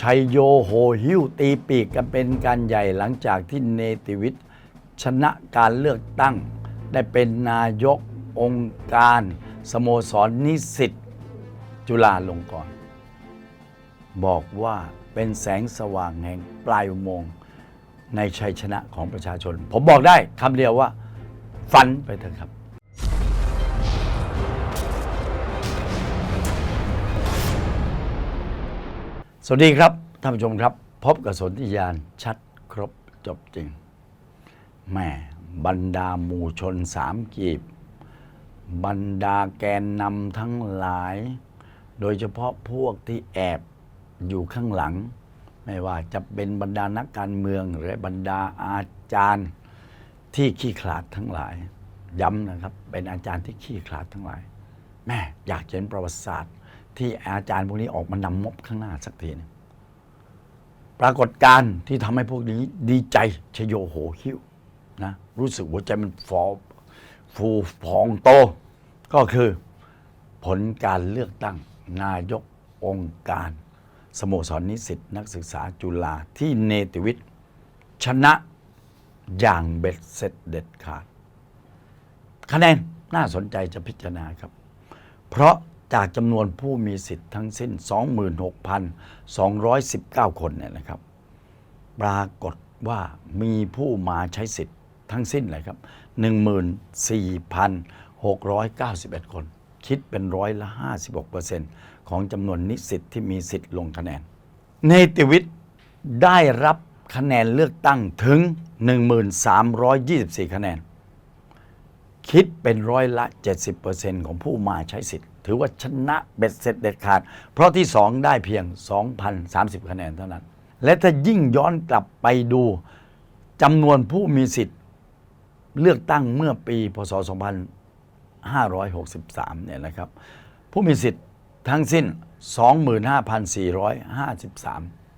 ชัยโยโหหิ้วตีปีกกันเป็นการใหญ่หลังจากที่เนติวิทย์ชนะการเลือกตั้ง ได้เป็นนายกองค์การ สโมสรนิสิตจุฬาลงกรณ์บอกว่าเป็นแสงสว่างแห่งปลายอุโมงค์ในชัยชนะของประชาชน ผมบอกได้คำเดียวว่า ฝันไปเถอะครับ สวัสดีครับท่านผู้ชมครับ พบกับสนธิยานชัดครบจบจริงแม่บรรดาหมู่ชนสามกีบ บรรดาแกนนำทั้งหลาย โดยเฉพาะพวกที่แอบอยู่ข้างหลัง ไม่ว่าจะเป็นบรรดานักการเมือง หรือบรรดาอาจารย์ที่ขี้ขลาดทั้งหลาย ย้ำนะครับ เป็นอาจารย์ที่ขี้ขลาดทั้งหลายแม่อยากเห็นประวัติศาสตร์ ที่อาจารย์พวกนี้ออกมานำมบข้างหน้าสักทีนึงปรากฏการณ์ที่ทำให้พวกนี้ดีใจชโยโหหิวนะรู้สึกหัวใจมันฟอฟูพองโต ก็คือผลการเลือกตั้งนายกองค์การ สโมสรนิสิตนักศึกษาจุฬาที่เนติวิทย์ชนะอย่างเบ็ดเสร็จเด็ดขาด คะแนนน่าสนใจจะพิจารณาครับ เพราะ จากจำนวนผู้มีสิทธิ์ทั้งสิ้น 26,219 คนเนี่ยนะครับ ปรากฏว่ามีผู้มาใช้สิทธิ์ทั้งสิ้นเลยครับ 14,691 คน คิดเป็นร้อยละ 56%ของจำนวนนิสิตที่มีสิทธิ์ลงคะแนนเนติวิทย์ได้รับคะแนนเลือกตั้งถึง 1324 คะแนน คิดเป็นร้อยละ 70%ของผู้มาใช้สิทธิ์ ถือว่าชนะเบ็ดเสร็จเด็ดขาด เพราะที่ 2 ได้เพียง 2,030 คะแนนเท่านั้น และถ้ายิ่งย้อนกลับไปดูจำนวนผู้มีสิทธิ์เลือกตั้งเมื่อปี พศ 2563 เนี่ยนะครับ ผู้มีสิทธิ์ทั้งสิ้น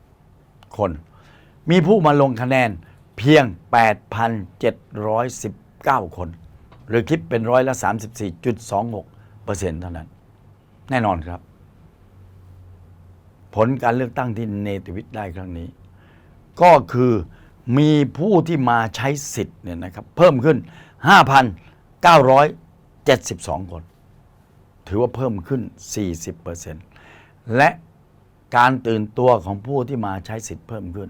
25,453 คน มีผู้มาลงคะแนนเพียง 8,719 คน หรือคิดเป็นร้อยละ 34.26เปอร์เซ็นต์เท่านั้น แน่นอนครับ ผลการเลือกตั้งที่เนติวิทย์ได้ครั้งนี้ ก็คือมีผู้ที่มาใช้สิทธิ์เนี่ยนะครับ เพิ่มขึ้น 5,972 คน ถือว่าเพิ่มขึ้น 40%และการตื่นตัวของผู้ที่มาใช้สิทธิ์เพิ่มขึ้น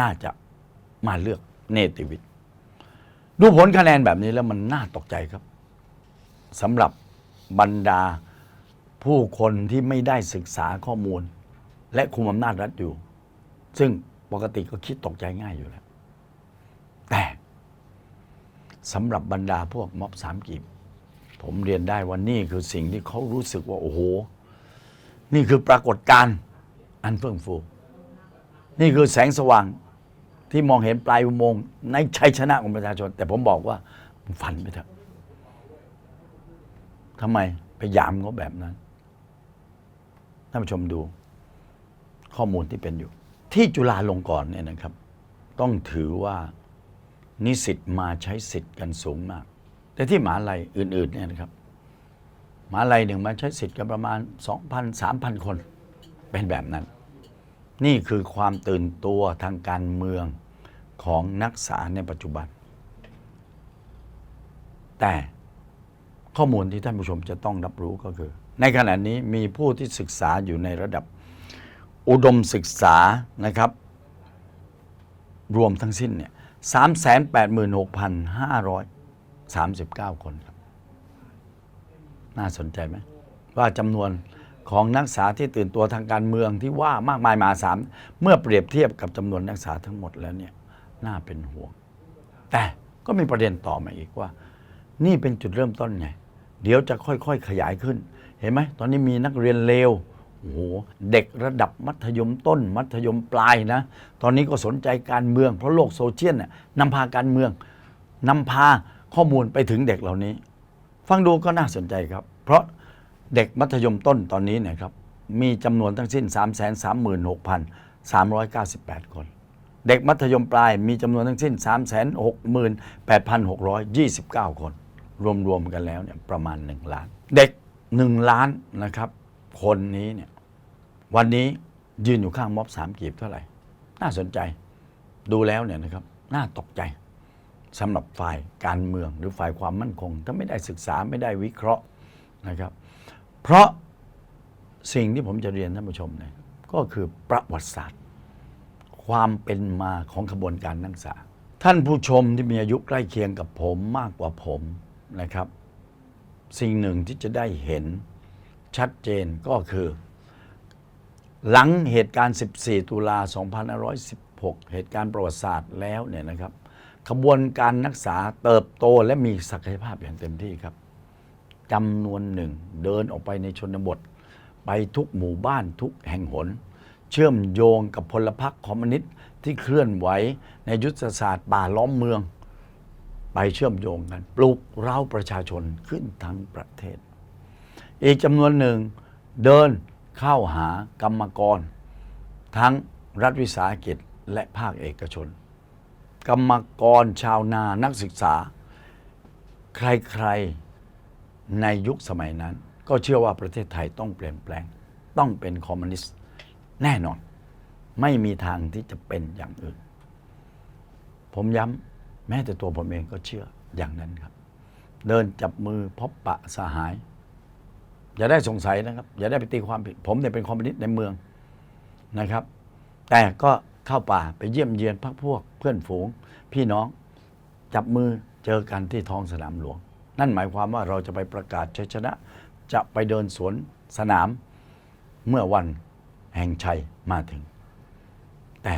น่าจะมาเลือกเนติวิทย์ ดูผลคะแนนแบบนี้แล้วมันน่าตกใจครับสำหรับบรรดา ผู้คนที่ไม่ได้ศึกษาข้อมูล และคุมอำนาจรัฐอยู่ ซึ่งปกติก็คิดตกใจง่ายอยู่แล้ว แต่สำหรับบรรดาพวกม็อบสามกีบผมเรียนได้ว่านี่คือสิ่งที่เขารู้สึกว่า โอ้โห นี่คือปรากฏการณ์อันเฟื่องฟู นี่คือแสงสว่างที่มองเห็นปลายอุโมงค์ในชัยชนะของประชาชน แต่ผมบอกว่าฝันไปเถอะทำไมไปยามเขาแบบนั้น ท่านผู้ชมดูข้อมูลที่เป็นอยู่ ที่จุฬาลงกรณ์เนี่ยนะครับ ต้องถือว่านิสิตมาใช้สิทธิ์กันสูงมาก แต่ที่มหาลัยอื่นๆเนี่ยนะครับมหาลัยหนึ่งมาใช้สิทธิ์กันประมาณ 2,000 3,000 คนเป็นแบบนั้น นี่คือความตื่นตัวทางการเมืองของนักศึกษาในปัจจุบัน แต่ข้อมูลที่ท่านผู้ชมจะต้องรับรู้ก็คือ ในขณะนี้มีผู้ที่ศึกษาอยู่ในระดับอุดมศึกษานะครับ รวมทั้งสิ้นเนี่ยสามแสนแปดหมื่นหกพันห้าร้อยสามสิบเก้าคนครับ น่าสนใจไหมว่าจำนวนของนักศึกษาที่ตื่นตัวทางการเมืองที่ว่ามากมายมหาศาลเมื่อเปรียบเทียบกับจำนวนนักศึกษาทั้งหมดแล้วเนี่ยน่าเป็นห่วง แต่ก็มีประเด็นต่อมาอีกว่า นี่เป็นจุดเริ่มต้นไง เดี๋ยวจะค่อยๆขยายขึ้น เห็นไหมตอนนี้มีนักเรียนเลวโอ้โหเด็กระดับมัธยมต้น มัธยมปลายนะ ตอนนี้ก็สนใจการเมือง เพราะโลกโซเชียลเนี่ยนำพาการเมืองนำพาข้อมูลไปถึงเด็กเหล่านี้ ฟังดูก็น่าสนใจครับ เพราะเด็กมัธยมต้นตอนนี้นยครับมีจำนวนทั้งสิ้น 336,398 คน เด็กมัธยมปลายมีจำนวนทั้งสิ้น 368,629 คน รวมๆกันแล้วเนี่ยประมาณ 1 ล้าน เด็ก 1ล้านนะครับ คนนี้เนี่ยวันนี้ยืนอยู่ข้างม็อบสามกีบเท่าไหร่ น่าสนใจดูแล้วเนี่ยนะครับ น่าตกใจสำหรับฝ่ายการเมืองหรือฝ่ายความมั่นคง ถ้าไม่ได้ศึกษาไม่ได้วิเคราะห์นะครับ เพราะสิ่งที่ผมจะเรียนท่านผู้ชมเนี่ยก็คือประวัติศาสตร์ ความเป็นมาของขบวนการนักศึกษา ท่านผู้ชมที่มีอายุใกล้เคียงกับผมมากกว่าผมนะครับ สิ่งหนึ่งที่จะได้เห็นชัดเจนก็คือ หลังเหตุการณ์ 14 ตุลา 2516 เหตุการณ์ประวัติศาสตร์แล้วเนี่ยนะครับขบวนการนักศึกษาเติบโตและมีศักยภาพอย่างเต็มที่ครับจำนวนหนึ่งเดินออกไปในชนบท ไปทุกหมู่บ้านทุกแห่งหน เชื่อมโยงกับพลพรรคคอมมิวนิสต์ที่เคลื่อนไหวในยุทธศาสตร์ป่าล้อมเมือง ไปเชื่อมโยงกัน ปลุกเร้าประชาชนขึ้นทั้งประเทศ อีกจำนวนหนึ่งเดินเข้าหากรรมกร ทั้งรัฐวิสาหกิจและภาคเอกชน กรรมกรชาวนานักศึกษา ใครๆในยุคสมัยนั้น ก็เชื่อว่าประเทศไทยต้องเปลี่ยนแปลง ต้องเป็นคอมมิวนิสต์แน่นอน ไม่มีทางที่จะเป็นอย่างอื่น ผมย้ำ แม้แต่ตัวผมเองก็เชื่ออย่างนั้นครับ เดินจับมือพบปะสหาย อย่าได้สงสัยนะครับ อย่าได้ไปตีความผิด ผมเนี่ยเป็นคอมมิวนิสต์ในเมืองนะครับ แต่ก็เข้าป่าไปเยี่ยมเยียนพักพวก เพื่อนฝูง พี่น้องจับมือเจอกันที่ท้องสนามหลวง นั่นหมายความว่าเราจะไปประกาศชัยชนะ จะไปเดินสวนสนามเมื่อวันแห่งชัยมาถึง แต่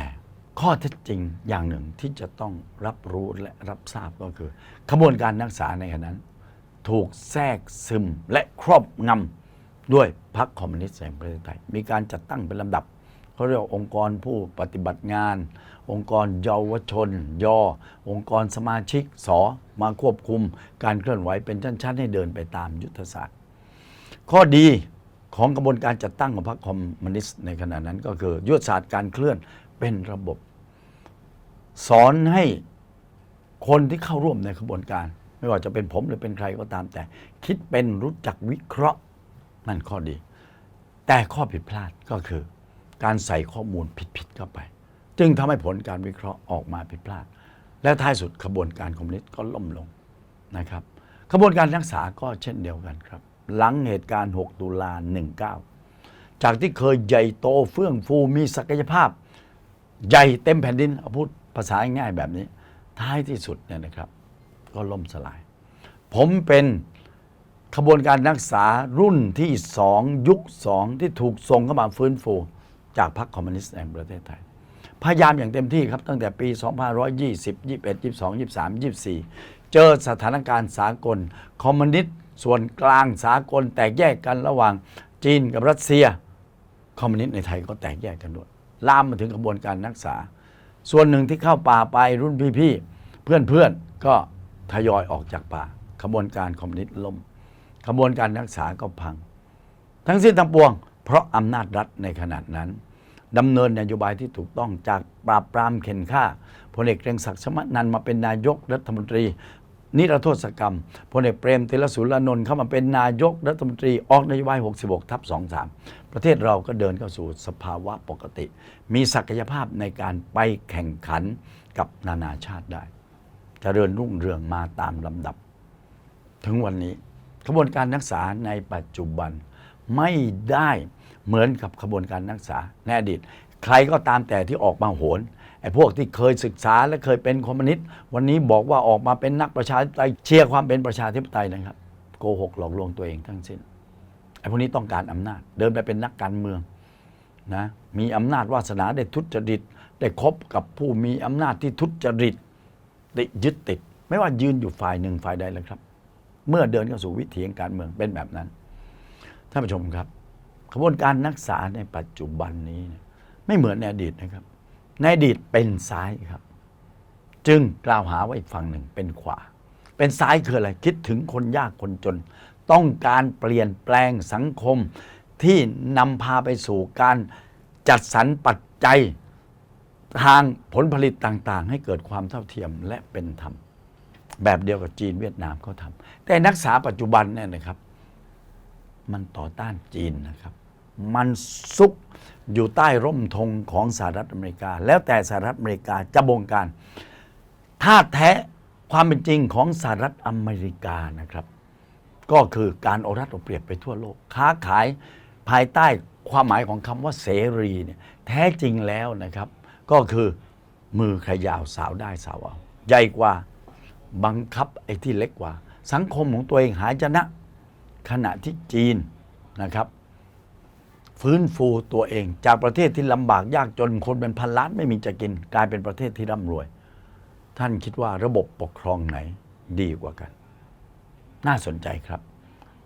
ข้อเท็จจริงอย่างหนึ่งที่จะต้องรับรู้และรับทราบก็คือขบวนการนักศึกษาในขณะนั้น ถูกแทรกซึมและครอบงำด้วยพรรคคอมมิวนิสต์แห่งประเทศไทย มีการจัดตั้งเป็นลำดับเขาเรียกองค์กรผู้ปฏิบัติงาน องค์กรเยาวชน ยอ องค์กรสมาชิกสอมาควบคุม การเคลื่อนไหวเป็นชั้นๆให้เดินไปตามยุทธศาสตร์ ข้อดีของกระบวนการจัดตั้งของพรรคคอมมิวนิสต์ในขณะนั้นก็คือยุทธศาสตร์การเคลื่อนเป็นระบบ สอนให้คนที่เข้าร่วมในขบวนการ ไม่ว่าจะเป็นผมหรือเป็นใครก็ตามแต่ คิดเป็นรู้จักวิเคราะห์นั่นข้อดี แต่ข้อผิดพลาดก็คือ การใส่ข้อมูลผิดๆเข้าไป จึงทำให้ผลการวิเคราะห์ออกมาผิดพลาด และท้ายสุดขบวนการคอมมิวนิสต์ก็ล่มลงนะครับขบวนการนักศึกษาก็เช่นเดียวกันครับ หลังเหตุการณ์ 6 ตุลา 19 จากที่เคยใหญ่โตเฟื่องฟูมีศักยภาพ ใหญ่เต็มแผ่นดินเอาพูด ภาษาง่ายแบบนี้ ท้ายที่สุดเนี่ยนะครับ ก็ล่มสลาย ผมเป็นขบวนการนักศึกษารุ่นที่สองยุคสองที่ถูกส่งเข้ามาฟื้นฟู จากพรรคคอมมิวนิสต์แห่งประเทศไทย พยายามอย่างเต็มที่ครับ ตั้งแต่ปี 2520 21 22 23 24 เจอสถานการณ์สากล คอมมิวนิสต์ส่วนกลางสากลแตกแยกกันระหว่างจีนกับรัสเซีย คอมมิวนิสต์ในไทยก็แตกแยกกันด้วยลามมาถึงกระบวนการนักศึกษา ส่วนหนึ่งที่เข้าป่าไปรุ่นพี่ๆเพื่อนๆก็ทยอยออกจากป่าขบวนการคอมมิวนิสต์ล่มขบวนการนักศึกษาก็พัง ทั้งสิ้นทั้งปวง เพราะอำนาจรัฐในขนาดนั้นดำเนินนโยบายที่ถูกต้องจากปราบปรามเข็นฆ่าพลเอกเกรียงศักดิ์ชมนันมาเป็นนายกรัฐมนตรี นิรโทษกรรมพลเอกเปรมติลสุรานนท์เข้ามาเป็นนายกรัฐมนตรีออกนโยบาย 66 ทับ 23 ประเทศเราก็เดินเข้าสู่สภาวะปกติ มีศักยภาพในการไปแข่งขันกับนานาชาติได้จเจริญรุ่งเรืองมาตามลำดับ ถึงวันนี้ขบวนการนักศึกษาในปัจจุบันไม่ได้เหมือนกับขบวนการนักศึกษาในอดีต ใครก็ตามแต่ที่ออกมาโหน ไอ้พวกที่เคยศึกษาและเคยเป็นคอมมิวนิสต์วันนี้บอกว่าออกมาเป็นนักประชาธิปไตยเชียร์ความเป็นประชาธิปไตยนะครับโกหกหลอกลวงตัวเองทั้งสิ้นไอ้พวกนี้ต้องการอำนาจ เดินไปเป็นนักการเมืองนะมีอำนาจวาสนาได้ทุจริตได้คบกับผู้มีอำนาจที่ทุจริตติดยึดติด ไม่ว่ายืนอยู่ฝ่ายหนึ่งฝ่ายใดเลยครับ เมื่อเดินเข้าสู่วิถีงการเมืองเป็นแบบนั้นท่านผู้ชมครับขบวนการนักศึกษาในปัจจุบันนี้ ไม่เหมือนในอดีตนะครับ ในอดีตเป็นซ้ายครับ จึงกล่าวหาว่าอีกฝั่งหนึ่งเป็นขวา เป็นซ้ายคืออะไร คิดถึงคนยากคนจน ต้องการเปลี่ยนแปลงสังคมที่นำพาไปสู่การจัดสรรปัจจัยทางผลผลิตต่างๆ ให้เกิดความเท่าเทียมและเป็นธรรม แบบเดียวกับจีนเวียดนามเขาทำแต่นักศึกษาปัจจุบันเนี่ยนะครับ มันต่อต้านจีนนะครับ มันซุก อยู่ใต้ร่มธงของสหรัฐอเมริกา แล้วแต่สหรัฐอเมริกาจะบงการท่าแท้ความเป็นจริงของสหรัฐอเมริกานะครับ ก็คือการเอารัดเอาเปรียบไปทั่วโลก ค้าขายภายใต้ความหมายของคำว่าเสรีเนี่ยแท้จริงแล้วนะครับ ก็คือมือใครยาวสาวได้สาวเอาใหญ่กว่าบังคับไอ้ที่เล็กกว่า สังคมของตัวเองหายชนะ ขณะที่จีนนะครับ ฟื้นฟูตัวเอง จากประเทศที่ลำบากยากจนคนเป็นพันล้านไม่มีจะกิน กลายเป็นประเทศที่ร่ำรวย ท่านคิดว่าระบบปกครองไหนดีกว่ากัน น่าสนใจครับ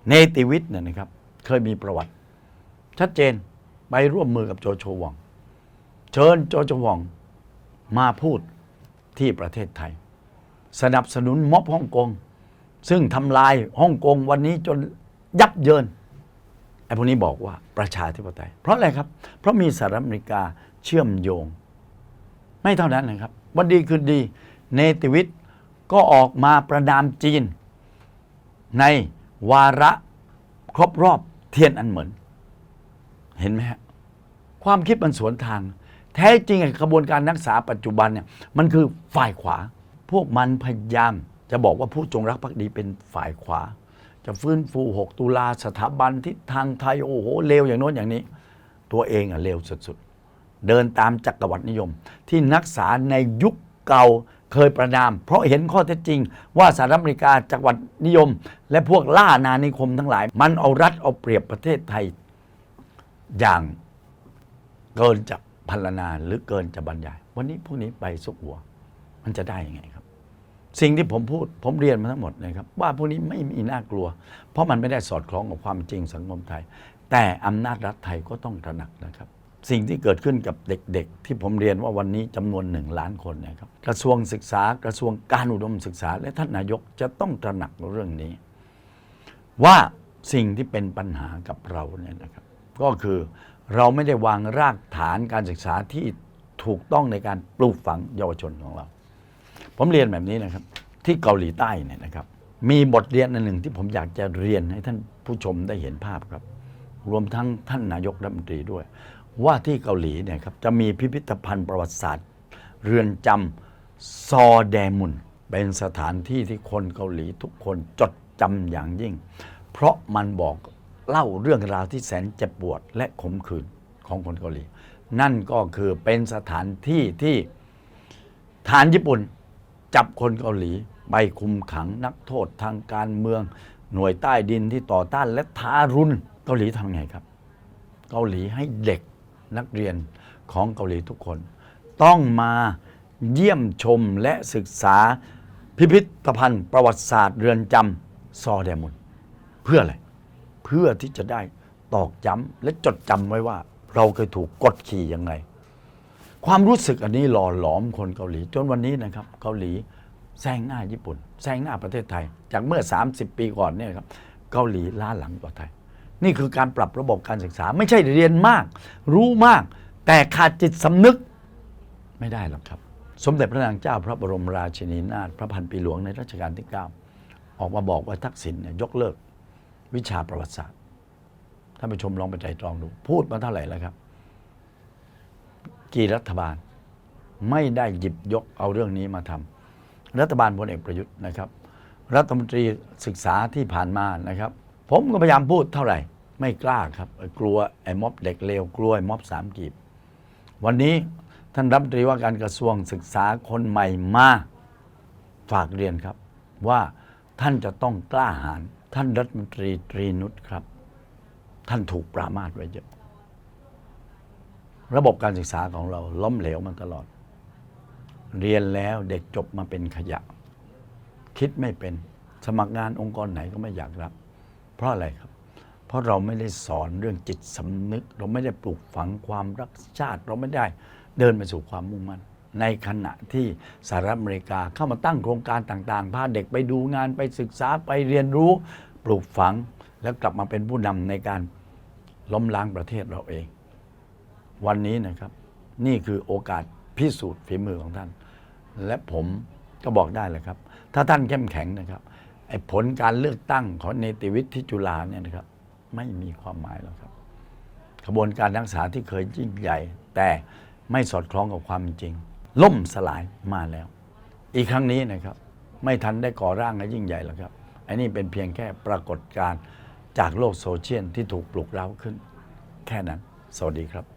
เนติวิทย์เนี่ยนะครับ เคยมีประวัติ ชัดเจนไปร่วมมือกับโจโฉวอง เชิญโจโฉวองมาพูดที่ประเทศไทย สนับสนุนม็อบฮ่องกงซึ่งทำลายฮ่องกงวันนี้จนยับเยิน ไอ้พวกนี้บอกว่าประชาธิปไตย เพราะอะไรครับ เพราะมีสหรัฐอเมริกาเชื่อมโยง ไม่เท่านั้นนะครับ วันดีคืนดีเนติวิทย์ก็ออกมาประนามจีน ในวาระครบรอบเทียนอันเหมือน เห็นไหมฮะความคิดมันสวนทาง แท้จริงกระบวนการนักษาปัจจุบันเนี่ยมันคือฝ่ายขวา พวกมันพยายามจะบอกว่าผู้จงรักภักดีเป็นฝ่ายขวา จะฟื้นฟู 6 ตุลาสถาบันทิศทางไทย โอ้โหเลวอย่างโน้นอย่างนี้ ตัวเองอะเลวสุดๆ เดินตามจักรวรรดินิยม ที่นักษาในยุคเก่าเคยประนาม เพราะเห็นข้อเท็จจริง ว่าสหรัฐอเมริกาจักรวรรดินิยม และพวกล่านานิคมทั้งหลาย มันเอารัดเอาเปรียบประเทศไทย อย่างเกินจะพันนาหรือเกินจะบรรยาย วันนี้พวกนี้ไปสุกหัว มันจะได้ยังไง สิ่งที่ผมพูดผมเรียนมาทั้งหมดนะครับว่าพวกนี้ไม่มีน่ากลัว เพราะมันไม่ได้สอดคล้องกับความจริงสังคมไทย แต่อำนาจรัฐไทยก็ต้องตระหนักนะครับ สิ่งที่เกิดขึ้นกับเด็กๆ ที่ผมเรียนว่าวันนี้จำนวนหนึ่งล้านคนเนะครับกระทรวงศึกษากระทรวงการอุดมศึกษา และท่านนายกจะต้องตระหนักเรื่องนี้ ว่าสิ่งที่เป็นปัญหากับเราเนี่ยนะครับ ก็คือเราไม่ได้วางรากฐานการศึกษาที่ถูกต้องในการปลูกฝังเยาวชนของเรา ผมเรียนแบบนี้นะครับ ที่เกาหลีใต้เนี่ยนะครับ มีบทเรียนอันหนึ่งที่ผมอยากจะเรียนให้ท่านผู้ชมได้เห็นภาพครับ รวมทั้งท่านนายกรัฐมนตรีด้วย ว่าที่เกาหลีเนี่ยครับจะมีพิพิธภัณฑ์ประวัติศาสตร์ เรือนจำซอแดมุน เป็นสถานที่ที่คนเกาหลีทุกคนจดจำอย่างยิ่ง เพราะมันบอกเล่าเรื่องราวที่แสนเจ็บปวดและขมขื่นของคนเกาหลี นั่นก็คือเป็นสถานที่ที่ฐานญี่ปุ่น จับคนเกาหลีไปคุมขังนักโทษทางการเมือง หน่วยใต้ดินที่ต่อต้านและทารุณเกาหลีทำไงครับ เกาหลีให้เด็กนักเรียนของเกาหลีทุกคน ต้องมาเยี่ยมชมและศึกษาพิพิธภัณฑ์ประวัติศาสตร์เรือนจำซอแดมุนเพื่ออะไร เพื่อที่จะได้ตอกย้ำและจดจำไว้ว่า เราเคยถูกกดขี่ยังไง ความรู้สึกอันนี้หล่อหลอมคนเกาหลี จนวันนี้นะครับเกาหลีแซงหน้าญี่ปุ่นแซงหน้าประเทศไทย จากเมื่อ 30 ปีก่อนเนี่ยครับเกาหลีล้าหลังกว่าไทย นี่คือการปรับระบบการศึกษา ไม่ใช่เรียนมาก รู้มาก แต่ขาดจิตสำนึกไม่ได้หรอกครับ สมเด็จพระนางเจ้าพระบรมราชินีนาถพระพันปีหลวงในรัชกาลที่ 9 ออกมาบอกว่าทักษิณเนี่ยยกเลิกวิชาประวัติศาสตร์ท่านผู้ชมลองไปใจตรองดู พูดมาเท่าไหร่แล้วครับ กี่รัฐบาล ไม่ได้หยิบยกเอาเรื่องนี้มาทำรัฐบาลพลเอกประยุทธ์นะครับ รัฐมนตรีศึกษาที่ผ่านมานะครับ ผมก็พยายามพูดเท่าไหร่ ไม่กล้าครับ กลัวไอ้ม็อบเด็กเลวกลัวไอ้ม็อบสามกีบ วันนี้ท่านรัฐมนตรีว่าการกระทรวงศึกษาคนใหม่มาฝากเรียนครับ ว่าท่านจะต้องกล้าหาญท่านรัฐมนตรีตรีนุชครับ ท่านถูกปรามาสไว้เยอะ ระบบการศึกษาของเราล้มเหลวมาตลอด เรียนแล้วเด็กจบมาเป็นขยะ คิดไม่เป็นสมัครงานองค์กรไหนก็ไม่อยากรับ เพราะอะไรครับ เพราะเราไม่ได้สอนเรื่องจิตสำนึก เราไม่ได้ปลูกฝังความรักชาติ เราไม่ได้เดินไปสู่ความมุ่งมั่นในขณะที่สหรัฐอเมริกาเข้ามาตั้งโครงการต่างๆ พาเด็กไปดูงานไปศึกษาไปเรียนรู้ ปลูกฝังแล้วกลับมาเป็นผู้นำในการล้มล้างประเทศเราเอง วันนี้นะครับ นี่คือโอกาสพิสูจน์ฝีมือของท่าน และผมก็บอกได้เลยครับ ถ้าท่านเข้มแข็งนะครับไอ้ผลการเลือกตั้งของเนติวิทย์ที่จุฬาเนี่ยนะครับ ไม่มีความหมายหรอกครับขบวนการรักษาที่เคยยิ่งใหญ่ แต่ไม่สอดคล้องกับความจริง ล่มสลายมาแล้ว อีกครั้งนี้นะครับ ไม่ทันได้ก่อร่างให้ยิ่งใหญ่หรอกครับอันนี้เป็นเพียงแค่ปรากฏการณ์จากโลกโซเชียลที่ถูกปลุกเร้าขึ้น แค่นั้น สวัสดีครับ